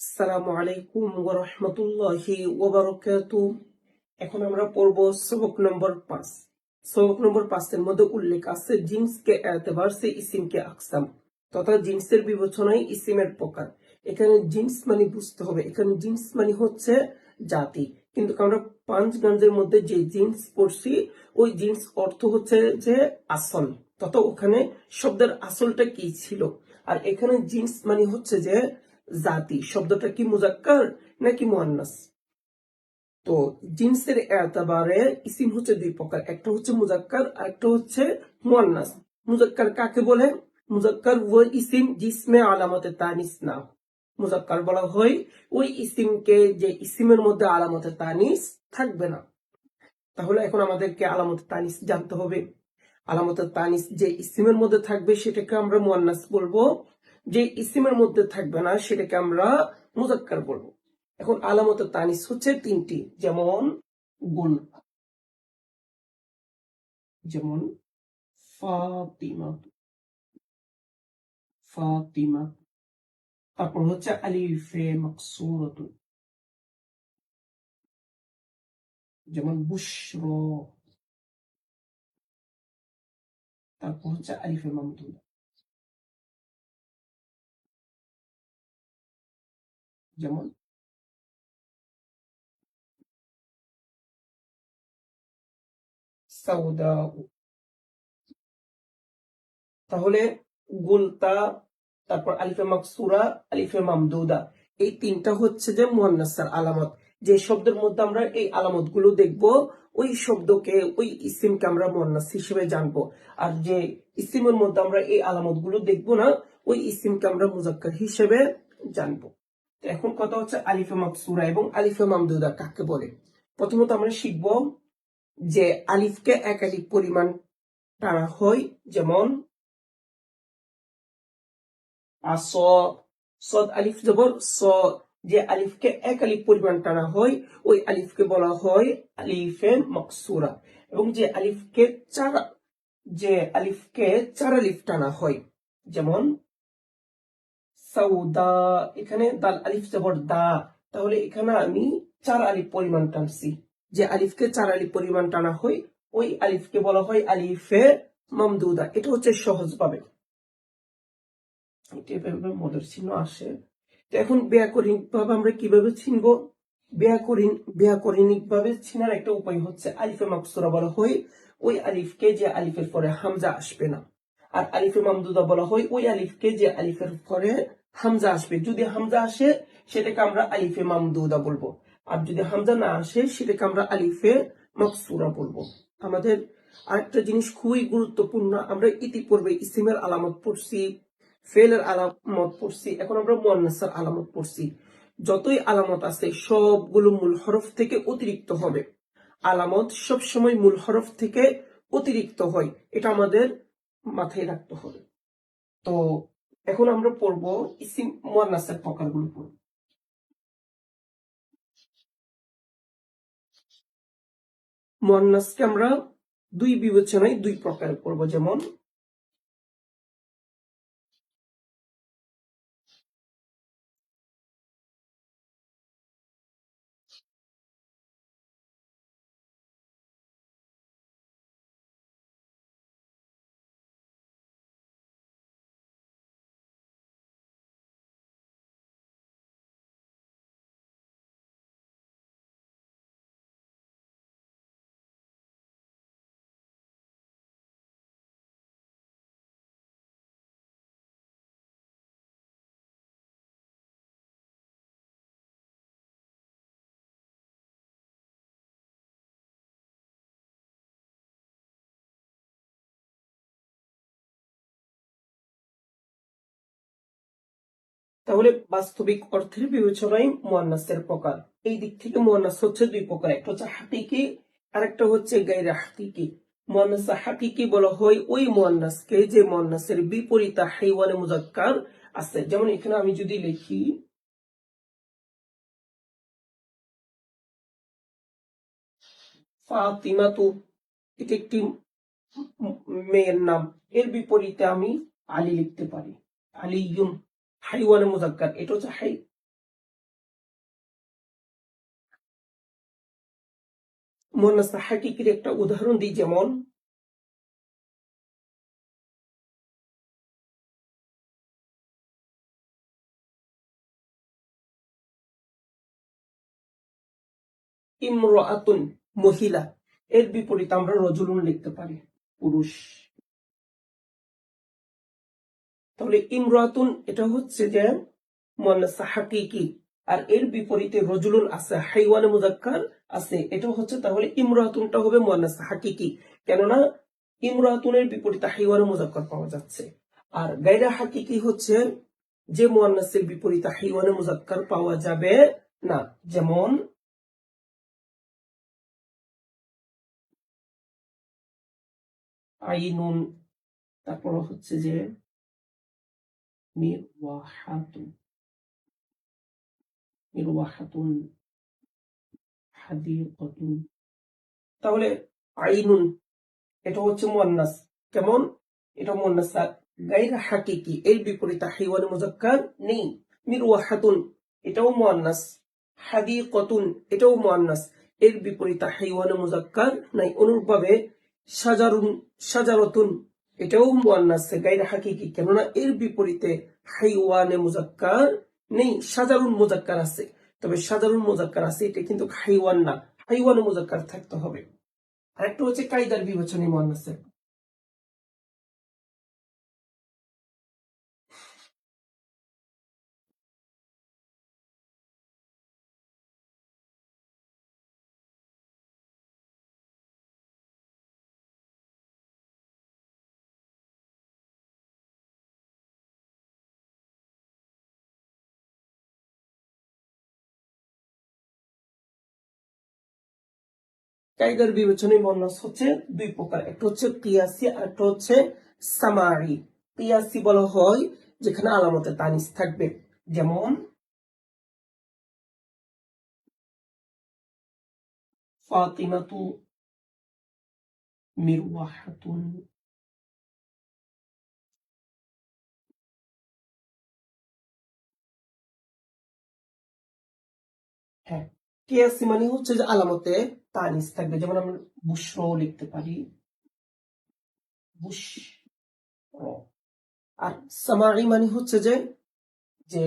আসসালামু আলাইকুম ওয়া রাহমাতুল্লাহি ওয়া বারাকাতু এখন আমরা পড়ব সবক নম্বর পাঁচ। সবক নম্বর পাঁচের মধ্যে উল্লেখ আছে জিন্স কে এতবার সে ইসিম কে আকসাম, তথা জিন্সের বিবেচনায় ইসিমের প্রকার। এখানে জিন্স মানে বুঝতে হবে, এখানে জিন্স মানে হচ্ছে জাতি। কিন্তু আমরা পাঁচ গঞ্জের মধ্যে যে জিন্স পড়ছি, ওই জিন্স অর্থ হচ্ছে যে আসল, তথা ওখানে শব্দের আসলটা কি ছিল? আর এখানে জিন্স মানে হচ্ছে যে জাতি। শব্দটা কি মুজাক্কার নাকি মুয়ান্নাস? তো জিন্সের এতবারে ইসিম হচ্ছে দুই প্রকার, একটা হচ্ছে মুজাক্কার আর একটা হচ্ছে মুয়ান্নাস। মুজাক্কার কাকে বলে? মুজাক্কার ওই ইসিম জিসমে আলামতে তানিস না। মুজাক্কার বলা হয় ওই ইসিমকে যে ইসিমের মধ্যে আলামতে তানিস থাকবে না। তাহলে এখন আমাদেরকে আলামতে তানিস জানতে হবে। আলামতে তানিস যে ইসিমের মধ্যে থাকবে সেটাকে আমরা মুয়ান্নাস বলব। যে ইসিমের মধ্যে থাকবে না, সেটাকে আমরা মুজাক্কার বলব। এখন আলামতে তানিস হচ্ছে তিনটি, যেমন গুল, যেমন তারপর হচ্ছে আলিফে মাকসুরত, যেমন বুশর। তারপর হচ্ছে আলিফে মামদুদ। যেমন তাহলে গুলতা তারপর আলিফে মাকসুরা, আলিফে মামদুদা। এই তিনটা হচ্ছে যে মুহান্নাসার আলামত। যে শব্দের মধ্যে আমরা এই আলামতগুলো দেখব, ওই শব্দকে, ওই ইসিমকে আমরা মুহান্নাস হিসেবে জানব। আর যে ইসিমের মধ্যে আমরা এই আলামতগুলো দেখব না, ওই ইসিমকে আমরা মুজাক্কার হিসেবে জানব। এখন কথা হচ্ছে আলিফে মাকসুরা এবং আলিফে মামদুদা কাকে বলে? প্রথমত আমরা শিখব যে আলিফকে একাধিক পরিমাণ টানা হয়, যেমন সদ, আলিফ জবর, স, যে আলিফকে এক আলিফ পরিমাণ টানা হয়, ওই আলিফকে বলা হয় আলিফে মকসুরা এবং যে আলিফকে চার, যে আলিফকে চার আলিফ টানা হয়, যেমন সাউদা এখানে দাল আলিফ জবর দা, তাহলে এখানে আমি চার আলিফ পরিমাণ টানছি। যে আলিফকে চার আলিফ পরিমাণ টানা হয়, ওই আলিফকে বলা হয় আলিফে মামদুদা। এটা হচ্ছে সহজ ভাবে মদের চিহ্ন আসে। তো এখন ব্যাকরণিক ভাবে আমরা কীভাবে চিনব? ব্যাকরণ ব্যাকরণিক ভাবে চিনার একটা উপায় হচ্ছে আলিফে মাকসুরা বলা হয়, ওই আলিফকে যে আলিফের পরে হামজা আসবে না। আর আলিফে মামদুদা বলা হয়, ওই আলিফকে যে আলিফের পরে হামজা আসবে। যদি হামজা আসে, সেটাকে আমরা আলিফে মামদুদা বলব। আর যদি হামজা না আসে, সেটাকে আমরা আলিফে মকসুরা বলব। আমাদের আরেকটা জিনিস খুবই গুরুত্বপূর্ণ, আমরা ইতিপূর্বে ইসিমের আলামত পড়ছি, ফেলের আলামত পড়ছি, এখন আমরা মোয়ান্নাসার আলামত পড়ছি। যতই আলামত আছে, সবগুলো মূল হরফ থেকে অতিরিক্ত হবে। আলামত সব সময় মূল হরফ থেকে অতিরিক্ত হয়। এটা আমাদের মাথায় রাখতে হবে। তো এখন আমরা পড়ব ইসিম মোয়ান্নাসের প্রকারগুলো পড়ব। মোয়ান্নাসকে আমরা দুই বিবেচনায় দুই প্রকার পড়ব, যেমন তাহলে বাস্তবিক অর্থের বিবেচনায় মোয়ান্নাসের প্রকার। এই দিক থেকে মোয়ান্নাস হচ্ছে দুই প্রকার, একটা হচ্ছে হাকিকি আর একটা হচ্ছে গাইরা হাকিকি। মোয়ান্নাস হাকিকি বলা হয় ওই মোয়ান্নাসকে যে মোয়ান্নাসের বিপরীত হাইওয়ানে মুজাক্কার আছে। যেমন এখানে আমি যদি লিখি, ফাতিমাতু, এটি একটি মেয়ের নাম। এর বিপরীতে আমি আলী লিখতে পারি। আলিয়ুন। হাইওয়ানে মোজাক্কার, এটা হচ্ছে হাই। মোনাসা হাকিকির একটা উদাহরণ দিই, যেমন, ইমরাতুন মহিলা, এর বিপরীত আমরা রজুলুন লিখতে পারি, পুরুষ। তাহলে ইমরাতুন, এটা হচ্ছে যে হাকিকি, আর এর বিপরীতে রজুলুন আছে, হাইওয়ানে মুজাক্কার আছে, এটা হচ্ছে তাহলে ইমরাতুনটা হবে মোয়ান্নাস হাকিকি। কেননা ইমরাতুনের বিপরীতে হাইওয়ানে মুজাক্কার পাওয়া যাচ্ছে। আর গাইরা হাকিকি হচ্ছে যে মোয়ান্নাসের বিপরীতে হাইওয়ানে মুজাক্কার পাওয়া যাবে না। যেমন আইনুন, তারপর হচ্ছে যে মিরওয়াহাতুন মিরওয়াহাতুন হাদিকাতুন তাহলে আইনুন। এটা হচ্ছে মুয়ান্নাস। কেমন? এটা মুয়ান্নাস গাইর হাকিকি। এর বিপরীতে হাইওয়ান মুজাক্কার নেই। মিরওয়াহাতুন, এটাও মুয়ান্নাস। হাদিকাতুন, এটাও মুয়ান্নাস। এর বিপরীতে হাইওয়ান মুজাক্কার নাই। অনুরূপভাবে সাজারুন সাজারতুন, এটাও মুয়ান্নাস গাইর হাকিকি। কেননা এর বিপরীতে হাইওয়ানে মুজাক্কার নেই, সাজারুন মোজাক্কার আছে। তবে সাজারুন মোজাক্কার আছে, এটা কিন্তু হাইওয়ান না। হাইওয়ানে মোজাক্কার থাকতে হবে। আরেকটা হচ্ছে কায়দার বিবেচনী মুয়ান্নাসের কায়দার বিবেচনায় মন্নাস হচ্ছে দুই প্রকার। একটা হচ্ছে পিয়াসি আর একটা হচ্ছে সামারি। পিয়াসি বলা হয় যেখানে আলামতে তানিস থাকবে। যেমন, ফাতিমাতু মিরওয়াহাতুন। হ্যাঁ। কিয়াসি মানে হচ্ছে যে আলামতে তানিস থাকবে। যেমন আমরা বুশ্র লিখতে পারি। বুশ আর সামারি মানে হচ্ছে যে যে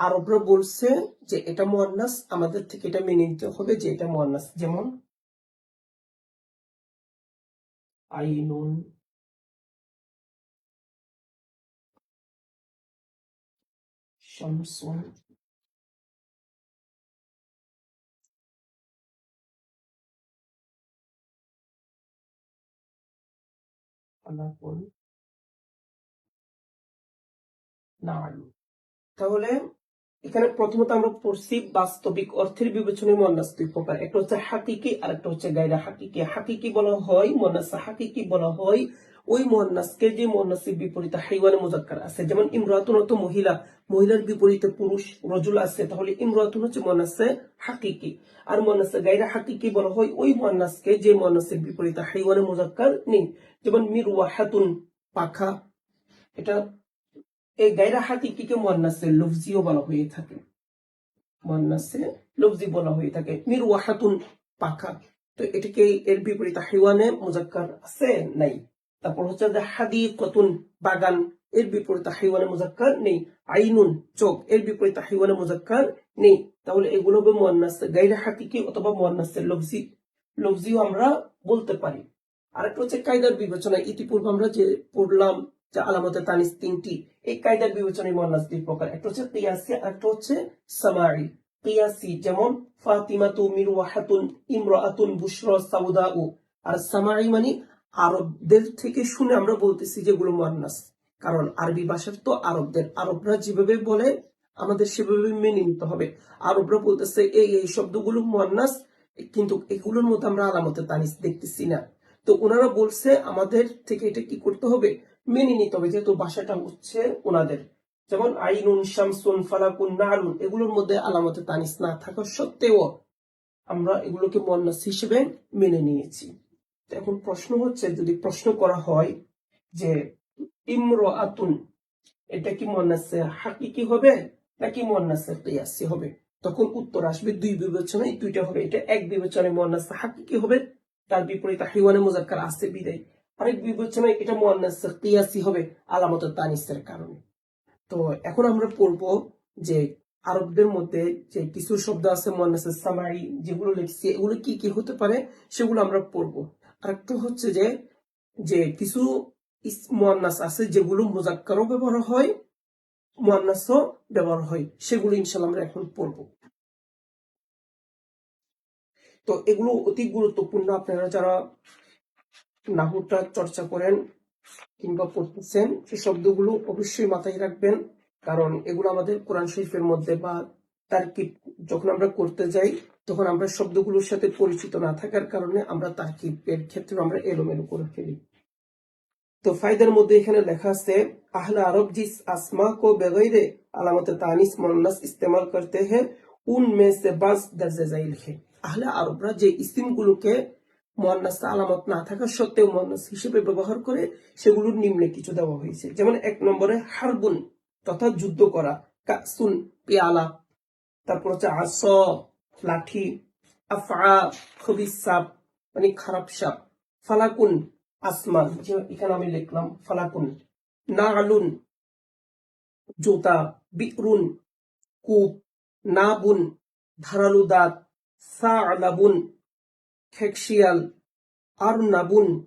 আরবরা বলছে যে এটা মোয়ান্নাস, আমাদের থেকে এটা মেনে নিতে হবে যে এটা মোয়ান্নাস। যেমন, আইনুন। শামসুন। ফলাফল তাহলে এখানে প্রথমত আমরা পড়ছি বাস্তবিক অর্থের বিবেচনায় মন্নাস দুই প্রকার। একটা হচ্ছে হাকিকি আর একটা হচ্ছে গায়রা হাকিকি। হাকিকি বলা হয় মন্নাস হাকিকি বলা হয় ওই মন্নাসকে যে মন্নাসের বিপরীতে হাইওয়ানে মুজাক্কার আছে, যেমন ইমরাতুন হতো মহিলা, মহিলার বিপরীতে পুরুষ রজুল আছে, তাহলে ইমরাতুন হচ্ছে মন্নাসে হাকিকি। আর মন্নাসে গায়রা হাকিকি বলা হয় ওই মন্নাসকে যে মন্নাসের বিপরীতে হাইওয়ানে মুজাক্কার নেই। যেমন মিরওয়াহাতুন পাখা, এটা এই গায়রা হাকিকিকে মোয়ান্নাসে লফজিও বলা হয়ে থাকে। মোয়ান্নাসে লফজি বলা হয়ে থাকে মির ওয়াহাতুন পাখা। তো এটাকে এর বিপরীতে হাইওয়ানে মুজাক্কার আছে? নাই। তারপর হচ্ছে যে হাদি কতুন বাগান, এর বিপরীতে হাইওয়ানে মুজাক্কার নেই। আইনুন, চোখ, এর বিপরীতে হাইওয়ানে মুজাক্কার নেই। তাহলে এগুলো হবে মোয়ান্নাস, গাইরা হাকিকি অথবা মোয়ান্নাসে লফজি। লফজিও আমরা বলতে পারি। আরেকটা হচ্ছে কায়দার বিবেচনা। ইতিপূর্বে আমরা যে পড়লাম যে আলামতে তানিস তিনটি, এই কায়দার বিবেচনায় মোয়ান্নাস দুই প্রকার। একটা হচ্ছে কিয়াসি আর একটা হচ্ছে সামারি। কিয়াসি যেমন, ফাতিমাতু মিরওয়াহাতুন ইমরাআতুন বুশরা সাউদাউ। আর সামারি মানে আরবদের থেকে শুনে আমরা বলতেছি যেগুলো মোয়ান্নাস। কারণ আরবি ভাষার তো আরবদের। আরবরা যেভাবে বলে, আমাদের সেভাবে মেনে নিতে হবে। আরবরা বলতেছে, এই এই শব্দগুলো মোয়ান্নাস, কিন্তু এগুলোর মধ্যে আমরা আলামতে তানিস দেখতেছি না। তো ওনারা বলছে, আমাদের থেকে এটা কি করতে হবে? মেনে নিতে হবে, যেহেতু ভাষাটা হচ্ছে ওনাদের। যেমন, আইনুন শামসুন ফালাকুন নারুন, এগুলোর মধ্যে আলামতে তানিস না থাকা সত্ত্বেও আমরা এগুলোকে মন্নাস হিসেবে মেনে নিয়েছি। এখন প্রশ্ন হচ্ছে, যদি প্রশ্ন করা হয় যে ইমর আতুন এটা কি মন্নাসে হাকিকি হবে নাকি মন্নাসে কিয়াসি হবে? তখন উত্তর আসবে দুই বিবেচনায়, দুইটা হবে। এটা এক বিবেচনায় মোয়ান্নাস হাকিকি হবে, তার বিপরীতে হাইওয়ানে মুজাক্কার আসছে বিদায়। আরেক বিবেচনায় এটা মোয়ান্নাস কিয়াসি হবে, আলামত তানিসের কারণে। তো এখন আমরা পড়ব যে আরবদের মধ্যে যে কিছু শব্দ আছে মোয়ান্নাসের সামারি যেগুলো লিখছি, এগুলো কি কি হতে পারে, সেগুলো আমরা পড়ব। আরেকটু হচ্ছে যে যে কিছু মোয়ান্নাস আছে যেগুলো মোজাক্কারও ব্যবহার হয়, মোয়ান্নাসও ব্যবহার হয়, সেগুলো ইনশাল্লাহ আমরা এখন পড়ব। তো এগুলো অতি গুরুত্বপূর্ণ, আপনারা যারা নাহুটা চর্চা করেন কিংবা পড়তেছেন, সে শব্দগুলো অবশ্যই মাথায় রাখবেন, কারণ এগুলো আমাদের কোরআন শরীফের মধ্যে বা তার্কিব যখন আমরা করতে যাই, তখন আমরা শব্দগুলোর সাথে পরিচিত না থাকার কারণে আমরা তার্কিবের ক্ষেত্রে আমরা এলোমেলো করে ফেলি। তো ফায়দার মধ্যে এখানে লেখা আছে, আহলে আরব জিস আসমা কো বেগৈরে আলামতে তানিস মোনাস ইস্তেমাল করতে হে উন মে সে বাস দর্জে যাই হ্যাঁ। লিখে আহলে আরবরা যে ইসিমগুলোকে মোয়ান্নাস আলামত না থাকা সত্ত্বেও মোয়ান্নাস হিসেবে ব্যবহার করে, সেগুলোর নিম্নে কিছু দেওয়া হয়েছে। যেমন এক নম্বরে, হারবুন তথা যুদ্ধ করা, কাসুন পেয়ালা। তারপর হচ্ছে আস লাঠি আফা খুবই সাপ মানে খারাপ সাপ। ফালাকুন, আসমান এখানে আমি লিখলাম, ফালাকুন। না আলুন জুতা, বিরুন, কূপ। নাবুন, ধারালু দাঁত। সা আলাবুন খেকশিয়াল। আর নাবুন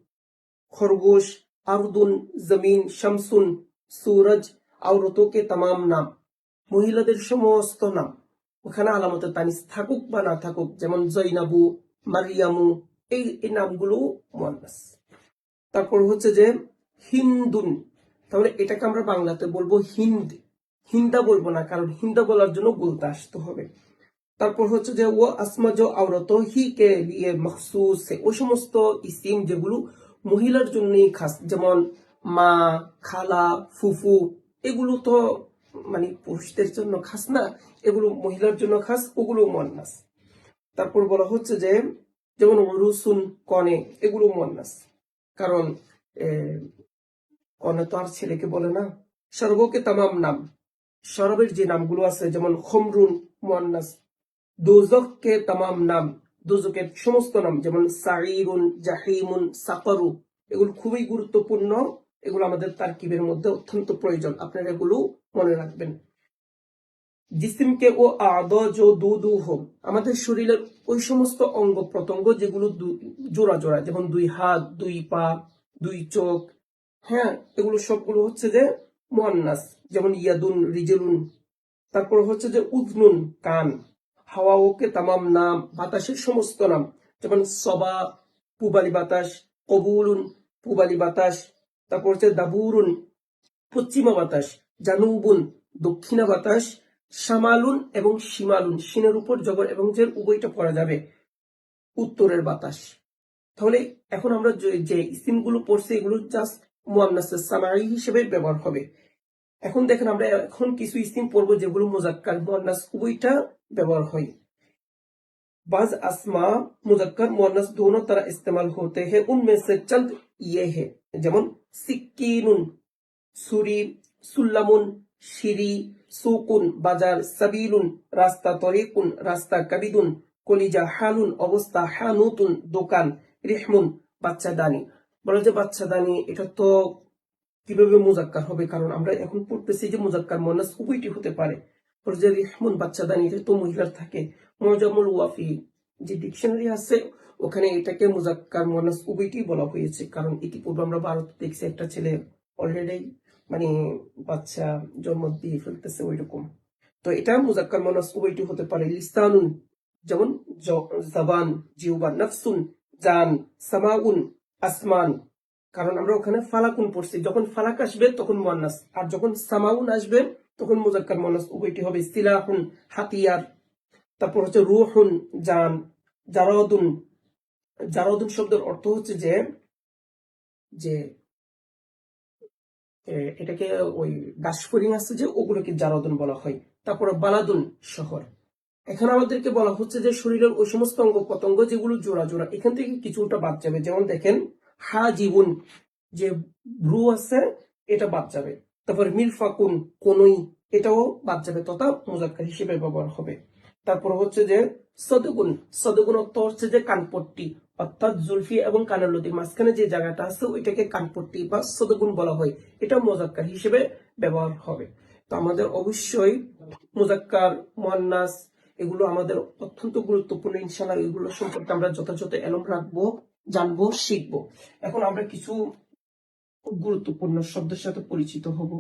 খরগোশ। আরদুন, জমিন, শামসুন, সুরজ, আওরতোকে তাম নাম। মহিলাদের সমস্ত নাম। ওখানে আলামতের তানিস থাকুক বা না থাকুক, যেমন জৈনাবু, মারিয়ামু, এই এই নামগুলো মোয়ান্নাস। তারপর হচ্ছে যে হিন্দুন তাহলে এটাকে আমরা বাংলাতে বলব হিন্দ। হিন্দা বলব না, কারণ হিন্দা বলার জন্য বলতে আসতে হবে। তারপর হচ্ছে যে ও আসমাজ আওরত হি কে লিয়ে মখসুস ওই সমস্ত ইসিম যেগুলো মহিলার জন্যই খাস, যেমন মা, খালা, ফুফু, এগুলো তো মানে পুরুষদের জন্য খাস না, এগুলো মহিলার জন্য খাস, ওগুলো মন্নাস তারপর বলা হচ্ছে যে, যেমন রুসুন, কনে, এগুলো মন্নাস কারণ কনে তো আর ছেলেকে বলে না, সর্বকে তামাম নাম। শরাবের যে নামগুলো আছে, যেমন খমরুন, মোয়ান্নাস। দোজককে তামাম নাম দোজকের সমস্ত নাম, যেমন সাইরুন জাহিমুন, সাকারু, এগুলো খুবই গুরুত্বপূর্ণ। এগুলো আমাদের তারকিবের মধ্যে অত্যন্ত প্রয়োজন। আপনারা এগুলো মনে রাখবেন। জিসিমকে ও আদ দু হোম আমাদের শরীরের ওই সমস্ত অঙ্গ প্রত্যঙ্গ যেগুলো জোড়া জোড়া, যেমন দুই হাত, দুই পা, দুই চোখ হ্যাঁ এগুলো সবগুলো হচ্ছে যে মোয়ান্নাস, যেমন ইয়াদুন, রিজেলুন, তারপর হচ্ছে যে উদনুন, কান হাওয়া ওকে তামাম নাম, বাতাসের সমস্ত নাম, যেমন সবা, পুবালি বাতাস, কবুলুন, পুবালি বাতাস, তারপর হচ্ছে দাবুরুন, পশ্চিমা বাতাস জানুবুন দক্ষিণা বাতাস সামালুন এবং সীমালুন সিনের উপর জবর এবং জের উভয়টা পড়া যাবে উত্তরের বাতাস তাহলে এখন আমরা যে- যে ইসিমগুলো পড়ছি এগুলো জাস্ট মুয়ান্নাসের সামাই হিসেবে ব্যবহার হবে এখন দেখেন আমরা এখন কিছু ইসিম পড়বো যেগুলো মুজাক্কার মুয়ান্নাস উভয়টা ব্যবহার হয় बाज असमा मुजक्कर मुअन्नस दोनों तरह इस्तेमाल होते हैं उनमें से चंद ये है যেমন সিক্কিনুন সুরি সুল্লামুন, সিরি, সুকুন, বাজার, সাবিলুন, রাস্তা তরিকুন, রাস্তা কাবিদুন, কলিজা হালুন, অবস্থা হানুতুন, দোকান, রিহমুন বাচ্চাদানি বলে যে বাচ্চাদানি এটা তো কীভাবে মুজাক্কার হবে? কারণ আমরা এখন পড়তেছি যে মুজাক্কার মনাস উভয়টি হতে পারে। বলে যে রিহমুন বাচ্চাদানি এটা তো মহিলার থাকে। মজামুল ওয়াফি, যে ডিকশনারি আছে, ওখানে এটাকে মুজাক্কার মনাস উভয়টি বলা হয়েছে। কারণ ইতিপূর্বে আমরা ভারত দেখছি একটা ছেলে অলরেডি মানে বাচ্চা জন্ম দিয়ে ফেলতেছে ওই রকম তো এটা মুজাক্কার মনাস উভয়টি হতে পারে। লিস্তানুন যেমন জবান জিউবান নফসুন, জান, সামাউন, আসমান। কারণ আমরা ওখানে ফালাকুন পড়ছি। যখন ফালাক আসবে, তখন মোয়ান্নাস। আর যখন সামাউন আসবে, তখন মুজাক্কার মোয়ান্নাস উভয়টি হবে। সিলাহুন, হাতিয়ার। তারপর হচ্ছে রুহুন, জান, জারাদুন। জারাদুন শব্দের অর্থ হচ্ছে যে যে এটাকে ওই গাছফড়িং আছে যে, ওগুলোকে জারাদুন বলা হয়। তারপরে বালাদুন শহর। এখন আমাদেরকে বলা হচ্ছে যে, শরীরের ওই সমস্ত অঙ্গ পতঙ্গ যেগুলো জোড়া জোড়া, এখান থেকে কিছুটা বাদ যাবে। যেমন দেখেন হা জীবন যে ভ্রু আছে, এটা বাদ যাবে। তারপর মিরফাকুন কোনই, এটাও বাদ যাবে তথা মুজাক্কার হিসেবে ব্যবহার হবে। তারপর হচ্ছে যে, সদগুন সদগুন অর্থ হচ্ছে যে, কানপট্টি। অর্থাৎ জুলফি এবং কানের লতির মাঝখানে যে জায়গাটা আছে, ওইটাকে কানপট্টি বা সদগুন বলা হয়। এটা মোজাক্কার হিসেবে ব্যবহার হবে। তো আমাদের অবশ্যই মোজাক্কার মোয়ান্নাস, এগুলো আমাদের অত্যন্ত গুরুত্বপূর্ণ। ইনশাল্লাহ এগুলো সম্পর্কে আমরা যথাযথ এলম রাখব, জানব, শিখব। এখন আমরা কিছু গুরুত্বপূর্ণ শব্দের সাথে পরিচিত হব।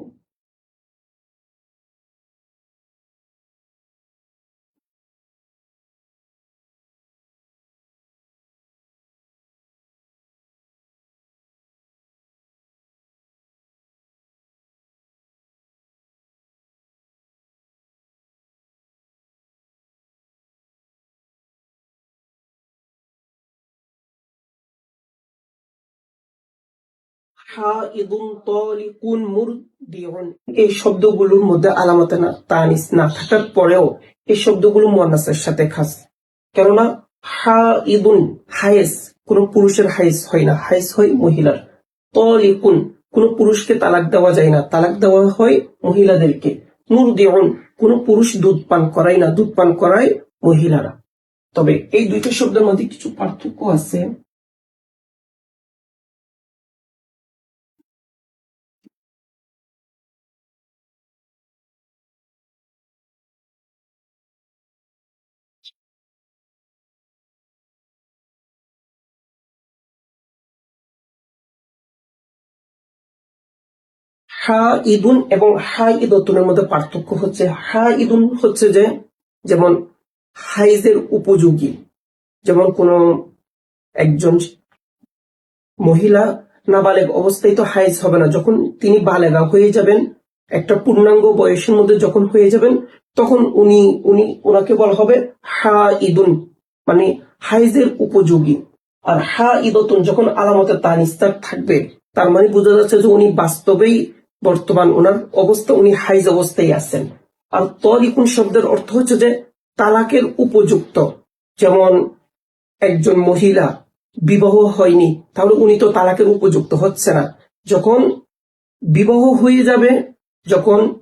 এই শব্দগুলোর মধ্যে আলামতে না তানিস না থাকার পরেও এই শব্দগুলো মোয়ান্নাসের সাথে খাস। কেননা হা ইদুন হায়েস, কোন পুরুষের হাইস হয় না। হাইস হয় মহিলার। তলিকুন, কোন পুরুষকে তালাক দেওয়া যায় না। তালাক দেওয়া হয় মহিলাদেরকে। মুরদিউন, কোন পুরুষ দুধ পান করায় না। দুধ পান করায় মহিলারা। তবে এই দুইটা শব্দের মধ্যে কিছু পার্থক্য আছে। হা ইদুন এবং হা ইদতুনের মধ্যে পার্থক্য হচ্ছে হা ইদুন হচ্ছে যে, যেমন হাইজের উপযোগী, যেমন কোন একজন মহিলা নাবালেগ অবস্থায় তো হাইজ হবে না। যখন তিনি বালেগা হয়ে যাবেন, একটা পূর্ণাঙ্গ বয়সের মধ্যে যখন হয়ে যাবেন, তখন উনি উনি, ওনাকে বলা হবে হা ইদুন মানে হাইজের উপযোগী। আর হা ইদতুন যখন আলামতের তানিস্তার থাকবে, তার মানে বোঝা যাচ্ছে যে উনি বাস্তবেই বর্তমান ওনার অবস্থা, উনি হাইজ অবস্থায় আছেন। আর তরিকুন শব্দের অর্থ হচ্ছে যে তালাকের উপযুক্ত। যেমন একজন মহিলা বিবাহ হয়নি, তাহলে উনি তো তালাকের উপযুক্ত, হচ্ছে না। যখন বিবাহ হয়ে যাবে, যখন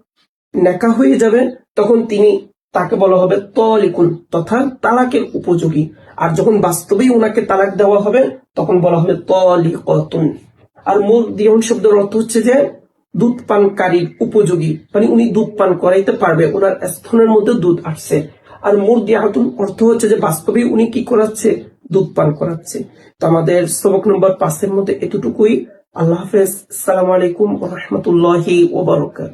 নেকা হয়ে যাবে, তখন তিনি তাকে বলা হবে তলিকুন তথা তালাকের উপযোগী। আর যখন বাস্তবেই ওনাকে তালাক দেওয়া হবে, তখন বলা হবে তলিকতুন। আর মূল দিয়ন শব্দের অর্থ হচ্ছে যে দুধ পানকারীর উপযোগী। মানে উনি দুধ পান করাইতে পারবে, ওনার স্থনের মধ্যে দুধ আসছে। আর মোর দিয়াহাতুন অর্থ হচ্ছে যে বাস্তবে উনি কি করাচ্ছে? দুধ পান করাচ্ছে। তো আমাদের সবক নম্বর পাঁচের মধ্যে এতটুকুই। আল্লাহ হাফেজ। সালাম আলাইকুম রহমতুল্লাহি ওবরকাত